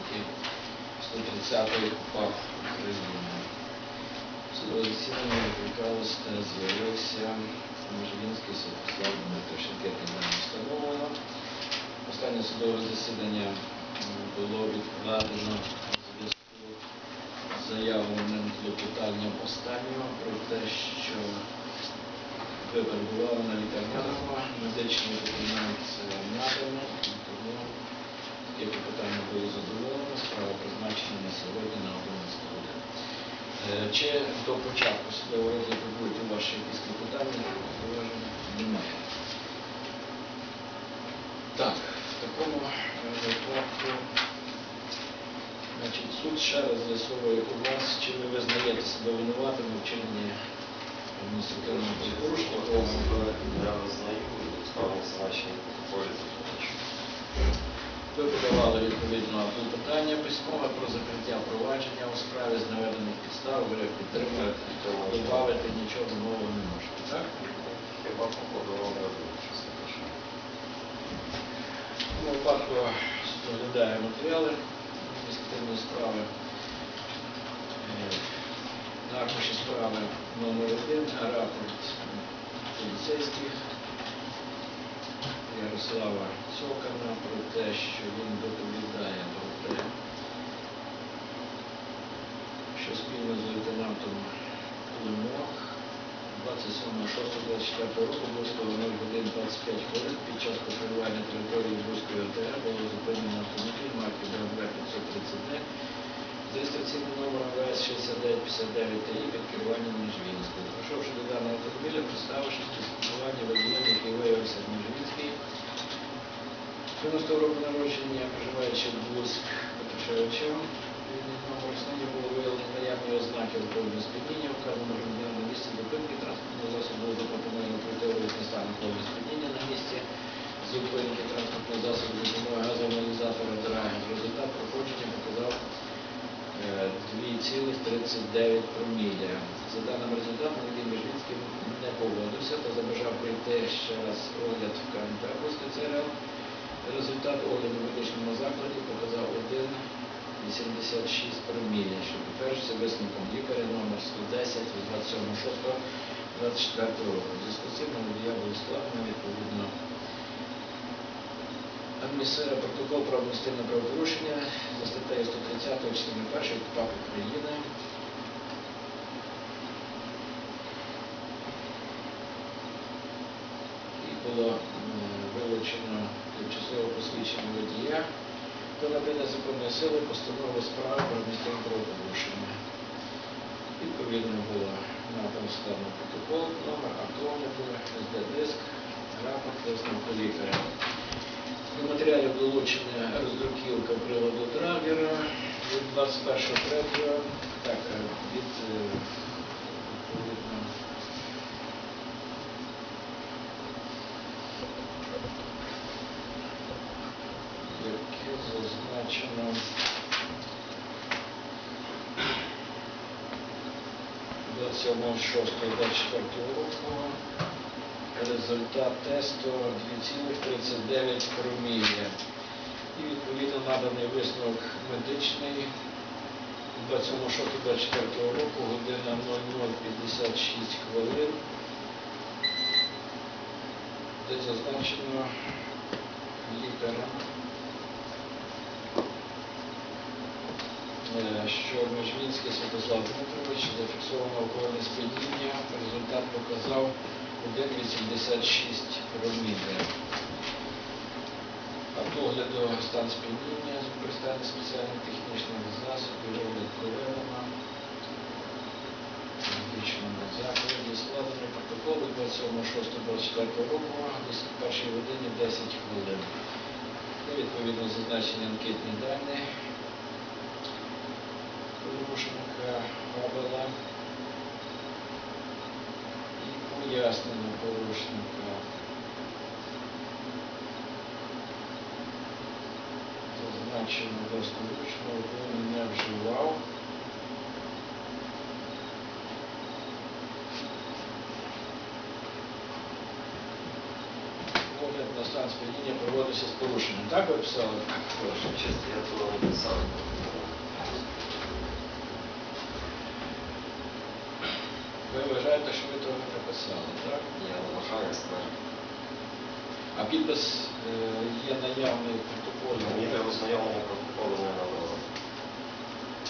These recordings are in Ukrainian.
статті 130 КУПАП України. Судове засідання викликалось та з'явився Межгінський Святослав Дмитрович анкетний дані встановлено. Останнє судове засідання було відкладено у зв'язку з заявленим клопотанням останнього про те, що ви перебували на лікарняному, медичний документ е, наданий, і тому таке клопотання було задоволено, справа призначена на сьогодні на 11 годину. Е, Чи до початку судового розгляду будуть ваші якісь? Зауваження? Немає. Так, в такому випадку значить, суд ще раз з'ясовує у вас, чи ви визнаєте себе винуватим у вчиненні адміністративного якого Я визнаю ставлю значення протоколі подавали відповідно клопотання письмове про закриття провадження у справі з наведених підстав, ви підтримуєте, додати нічого нового не можете, так? Хіба. В цьому випадку суд матеріали адміністративної справи. Е, аркуші справи номер один рапорт поліцейських Ярослава Цокана про те, що він доповідає про те, що спільно з лейтенантом Климок 27.06.24 року близько 0 годин 25 хвилин під час патрулювання території Бузької ОТР було зупинено автомобіль марки БМВ 530 з реєстраційним номером ВС 6959 ТІ під керуванням Ніжвінського. Прийшовши до даного автомобіля, представившись 90 року народження, проживаючи в Луцьк номер основні було виявлено наявні ознаки алкогольного сп'яніння, вказано громадян на місці зупинки транспортного засобу було запропоновано огляд стан алкогольного сп'яніння на місці зупинки транспортного засобу за допомогою газоаналізатора Драгер. Результат проходження показав е, 2,39 проміля. За даним результатом, Надій Межвінський не погодився та забажав пройти ще раз огляд в Бузький ЦРЛ. Результат огляду в медичному закладі показав 1,86 проміля, що підтверджується висновком лікаря номер 110 від 27.06.24 року. Зв'язку з цим водія було складено відповідно адміністративний протокол про адміністративне правопорушення за статтею 130 частини 1 КПАП України. І було вилучено тимчасове посвідчення водія та надання законної сили постанови справи про адміністративне правопорушення. Відповідно було надано складно протокол, номер автомобіля, СД-диск, рапорт висновку лікаря. До матеріалів долучення роздруківка приладу драгера від 21.03. Так, е, від Починаємо. До 7 6 24 року. Результат тесту 2,39 промілля. І відповідно наданий висновок медичний 26 24 року, година 0056 хвилин. Де зазначено літера. Що Межвінський Святослав Дмитрович зафіксовано алкогольне сп'яніння, результат показав 1,86 проміля. А погляду стан сп'яніння з використанням спеціальних технічних засобів огляд проведено медичному закладі. Складений протокол від 27.06.24 року, десь в годині 10 хвилин. Відповідно зазначені анкетні дані порушника Габела і пояснення порушника. Зазначено власноручно, алкоголь не вживав. Огляд на стан стан сп'яніння проводився з порушенням. Так ви писали? Ваша честь, я того не писав. Ви вважаєте, що ви того не написали, так? Я не вважаю стверджую. А підпис е, є наявний в протоколі. Мені для ознайомлення протоколу не надало.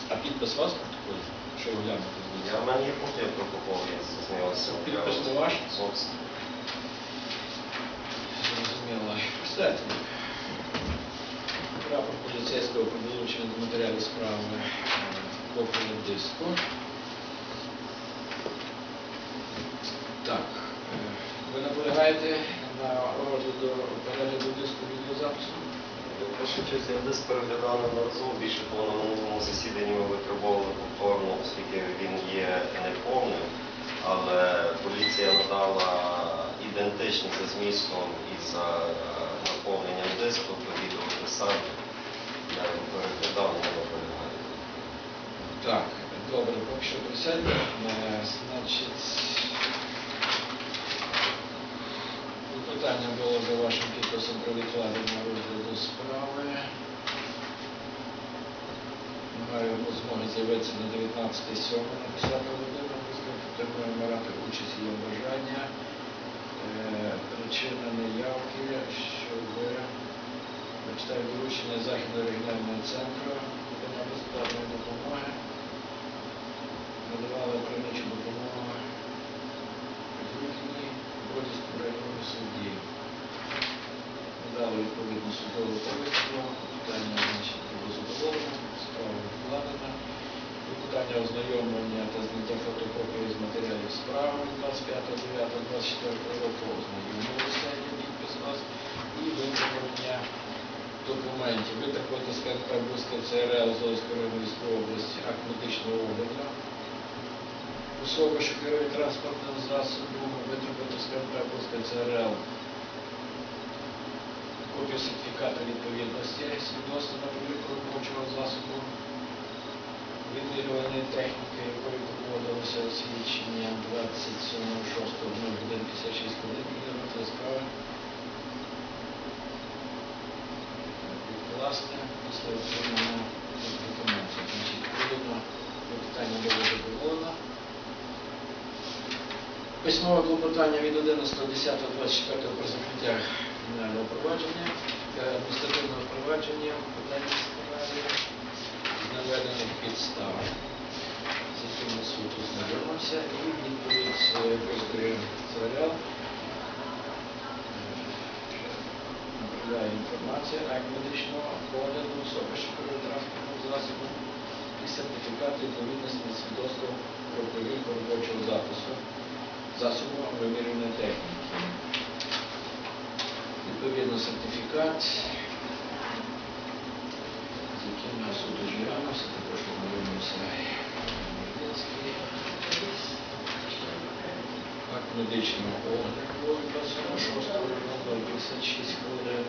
А підпис вас в протоколі? Що ви глянете? Я в мене є копія протоколу, я зазнайомився. Підпис не ваш? Зовсім. Зрозуміло. Кстати, прапор поліцейського про долучення до матеріалів справи е, копія диску. Так, ви наполягаєте на розгляду перегляду диску відеозапису? Перша честь, я десь переглядав неодноразово, більше того на минулому засіданні ми витребовували повторно, оскільки він є неповним, але поліція надала ідентичний за змістом і за е, наповненням диску, то відеописати. Я його переглядав, не наполягаю. Так, добре, поки що присядьте. Значить, питання було за вашим підписом про відкладення розгляду справи. Маю змоги з'явитися на 19.07 на 10 годину, потребуємо брати участь і бажання. Е, Причина неявки, щоб прочитаю доручення Західного регіонального центру надання безплатної допомоги. Надавали відповідну судову питання було справа. Питання ознайомлення та зняття фотокопії з матеріалів справи від 25.09.24 року ознайомилися, підпис вас, і виправлення документів. Ви з КНП Бузька ЦРЛ Золотської районної області, акт медичного огляду. Особа, що керує транспортним засобом, витребувати з КНП ЦРЛ. Копію сертифікату відповідності свідоцтва на перевірку робочого засобу. Вимірювання техніки, якою проводилося освідчення 27.06.01.56 хвилин, для справи. Питання було задоволено. Письмове клопотання від 11.10.24 про закриття кримінального провадження, е, адміністративного провадження, питання справи з наведених підстав, з якими суд ознайомився, і відповідь е, Київської ЦРЛ направляє інформація медичного огляду особи, що керує транспортним засобом і сертифікат відповідності від свідоцтва про перевірку робочого запису засобу вимірюваної техніки. Відповідно сертифікат, з яким я суд ознайомився, також ознайомився Медицький. Акт медичного огляду 26 номер 56 хвилин.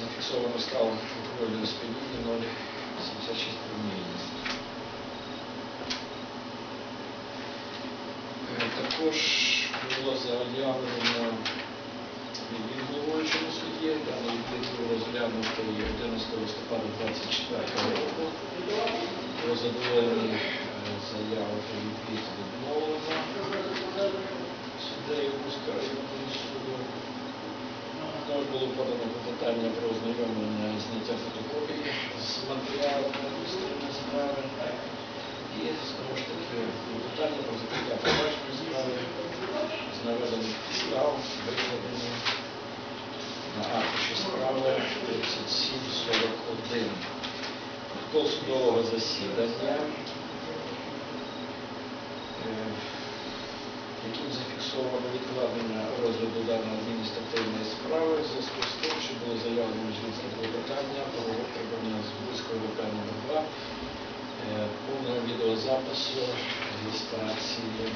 Зафіксовано став алкогольного сп'яніння 0,76 промілів. Е, Також було заявлено відвід головуючому суді, даний відвід був розглянутий 11 листопада 24 року. Про задоволення е, заяви відвід відмовлено суддею Кузького суду. Також було подано питання про ознайомлення зняття фотокопії з матеріалами адміністративної справи. І знову ж таки питання про закриття провадження справи з наведених підстав, викладені на аркуші справи 3741. Протокол судового засідання, е, яким зафіксовано відкладення розгляду даної адміністративної справи в зв'язку з тим, що було заявлено жінське клопотання про витребування з близького номер 2 е, повного відеозапису реєстрації.